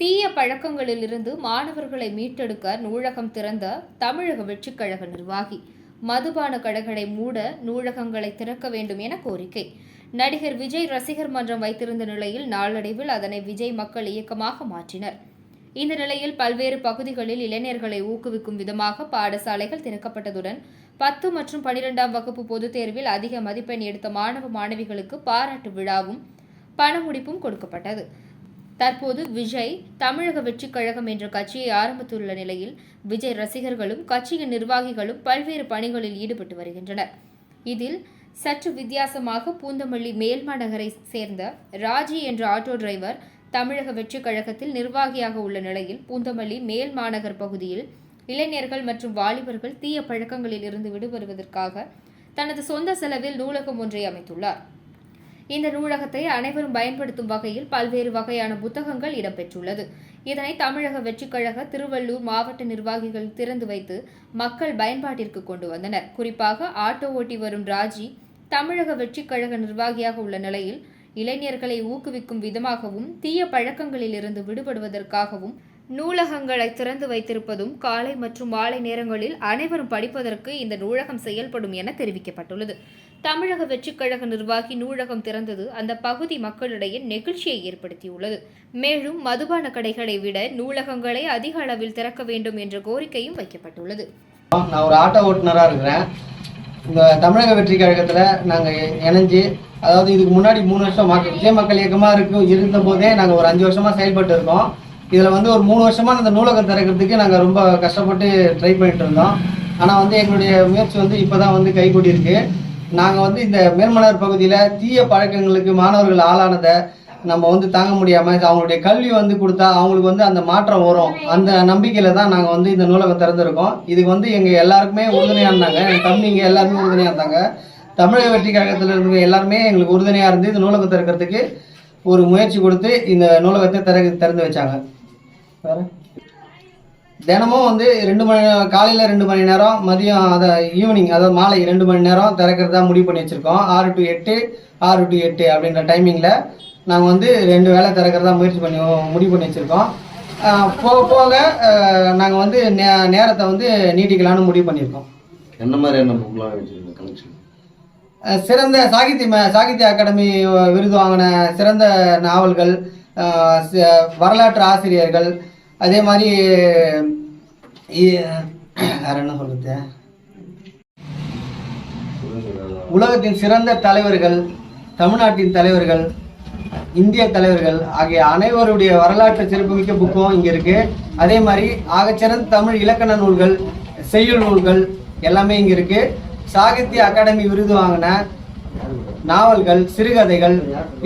தீய பழக்கங்களிலிருந்து மாணவர்களை மீட்டெடுக்க நூலகம் திறந்த தமிழக வெற்றிக்கழக நிர்வாகி. மதுபான கடைகளை மூட நூலகங்களை திறக்க வேண்டும் என கோரிக்கை. நடிகர் விஜய் ரசிகர் மன்றம் வைத்திருந்த நிலையில் நாளடைவில் அதனை விஜய் மக்கள் இயக்கமாக மாற்றினர். இந்த நிலையில் பல்வேறு பகுதிகளில் இளைஞர்களை ஊக்குவிக்கும் விதமாக பாடசாலைகள் திறக்கப்பட்டதுடன் பத்து மற்றும் பனிரெண்டாம் வகுப்பு பொதுத் தேர்வில் அதிக மதிப்பெண் எடுத்த மாணவ மாணவிகளுக்கு பாராட்டு விழாவும் பணமுடிப்பும் கொடுக்கப்பட்டது. தற்போது விஜய் தமிழக வெற்றிக் கழகம் என்ற கட்சியை ஆரம்பித்துள்ள நிலையில் விஜய் ரசிகர்களும் கட்சியின் நிர்வாகிகளும் பல்வேறு பணிகளில் ஈடுபட்டு வருகின்றனர். இதில் சற்று வித்தியாசமாக பூந்தமல்லி மேல்மாநகரை சேர்ந்த ராஜி என்ற ஆட்டோ டிரைவர் தமிழக வெற்றிக் கழகத்தில் நிர்வாகியாக உள்ள நிலையில் பூந்தமல்லி மேல் மாநகர் பகுதியில் இளைஞர்கள் மற்றும் வாலிபர்கள் தீய பழக்கங்களில் இருந்து விடுபடுவதற்காக தனது சொந்த செலவில் நூலகம் ஒன்றை அமைத்துள்ளார். இந்த நூலகத்தை அனைவரும் பயன்படுத்தும் வகையில் பல்வேறு வகையான புத்தகங்கள் இடம்பெற்றுள்ளது. இதனை தமிழக வெற்றிக்கழக திருவள்ளூர் மாவட்ட நிர்வாகிகள் திறந்து வைத்து மக்கள் பயன்பாட்டிற்கு கொண்டு வந்தனர். குறிப்பாக ஆட்டோ ஓட்டி வரும் ராஜி தமிழக வெற்றிக்கழக நிர்வாகியாக உள்ள நிலையில் இளைஞர்களை ஊக்குவிக்கும் விதமாகவும் தீய பழக்கங்களில் இருந்து விடுபடுவதற்காகவும் நூலகங்களை திறந்து வைத்திருப்பதும் காலை மற்றும் மாலை நேரங்களில் அனைவரும் படிப்பதற்கு இந்த நூலகம் செயல்படும் என தெரிவிக்கப்பட்டுள்ளது. தமிழக வெற்றிக்கழக நிர்வாகி நூலகம் திறந்தது அந்த பகுதி மக்களிடையே நெகிழ்ச்சியை ஏற்படுத்தியுள்ளது. மேலும் மதுபான கடைகளை விட நூலகங்களை அதிக அளவில் திறக்க வேண்டும் என்ற கோரிக்கையும் வைக்கப்பட்டுள்ளது. நான் ஒரு ஆட்டோ ஓட்டுநராக இருக்கிறேன். இந்த தமிழக வெற்றி கழகத்தில் நாங்கள் இணைஞ்சு அதாவது இதுக்கு முன்னாடி மூணு வருஷம் மக்கள் விஜய் மக்கள் இயக்கமாக இருக்கும் இருந்த போதே நாங்கள் ஒரு அஞ்சு வருஷமாக செயல்பட்டு இருக்கோம். இதில் வந்து ஒரு மூணு வருஷமாக இந்த நூலகம் திறக்கிறதுக்கு நாங்கள் ரொம்ப கஷ்டப்பட்டு ட்ரை பண்ணிட்டு இருந்தோம். ஆனால் வந்து எங்களுடைய முயற்சி வந்து இப்போ தான் வந்து கைகூடியிருக்கு. நாங்கள் வந்து இந்த மேல்மலர் பகுதியில் தீய பழக்கங்களுக்கு மாணவர்கள் ஆளானதை நம்ம வந்து தாங்க முடியாமல் அவங்களுடைய கல்வி வந்து கொடுத்தா அவங்களுக்கு வந்து அந்த மாற்றம் வரும். அந்த நம்பிக்கையில் தான் நாங்கள் வந்து இந்த நூலகம் திறந்திருக்கோம். இதுக்கு வந்து எங்கள் எல்லாருக்குமே உறுதுணையாக இருந்தாங்க. என் தம்பிங்க எல்லாருமே உறுதுணையாக இருந்தாங்க. தமிழக வெற்றி கழகத்தில் இருக்கிற எல்லாருமே எங்களுக்கு உறுதுணையாக இருந்து இந்த நூலகம் திறக்கிறதுக்கு ஒரு முயற்சி கொடுத்து இந்த நூலகத்தை திற திறந்து வச்சாங்க. வேற? தினமும் வந்து ரெண்டு மணி காலையில் ரெண்டு மணி நேரம் மதியம் அதை ஈவினிங் அதாவது மாலை ரெண்டு மணி நேரம் திறக்கிறதா முடிவு பண்ணி வச்சுருக்கோம். ஆறு டு எட்டு ஆறு டு எட்டு அப்படின்ற டைமிங்கில் நாங்கள் வந்து ரெண்டு வேளை திறக்கிறதா முயற்சி பண்ணி முடிவு பண்ணி வச்சுருக்கோம். போக போக நாங்கள் வந்து நே நேரத்தை வந்து நீட்டிக்கலாம்னு முடிவு பண்ணியிருக்கோம். என்ன மாதிரியான புக்லாம் வச்சுருங்க கலெக்ஷன் சிறந்த சாகித்ய சாகித்ய அகாடமி விருது வாங்கின சிறந்த நாவல்கள் வரலாற்று ஆசிரியர்கள் அதே மாதிரி வேற என்ன சொல்றது? உலகத்தின் சிறந்த தலைவர்கள் தமிழ்நாட்டின் தலைவர்கள் இந்திய தலைவர்கள் ஆகிய அனைவருடைய வரலாற்று சிறப்புமிக்க புக்கும் இங்கே இருக்கு. அதே மாதிரி ஆகச்சிறந்த தமிழ் இலக்கண நூல்கள் செய்யுள் நூல்கள் எல்லாமே இங்கே இருக்கு. சாகித்ய அகாடமி விருது வாங்கின நாவல்கள் சிறுகதைகள்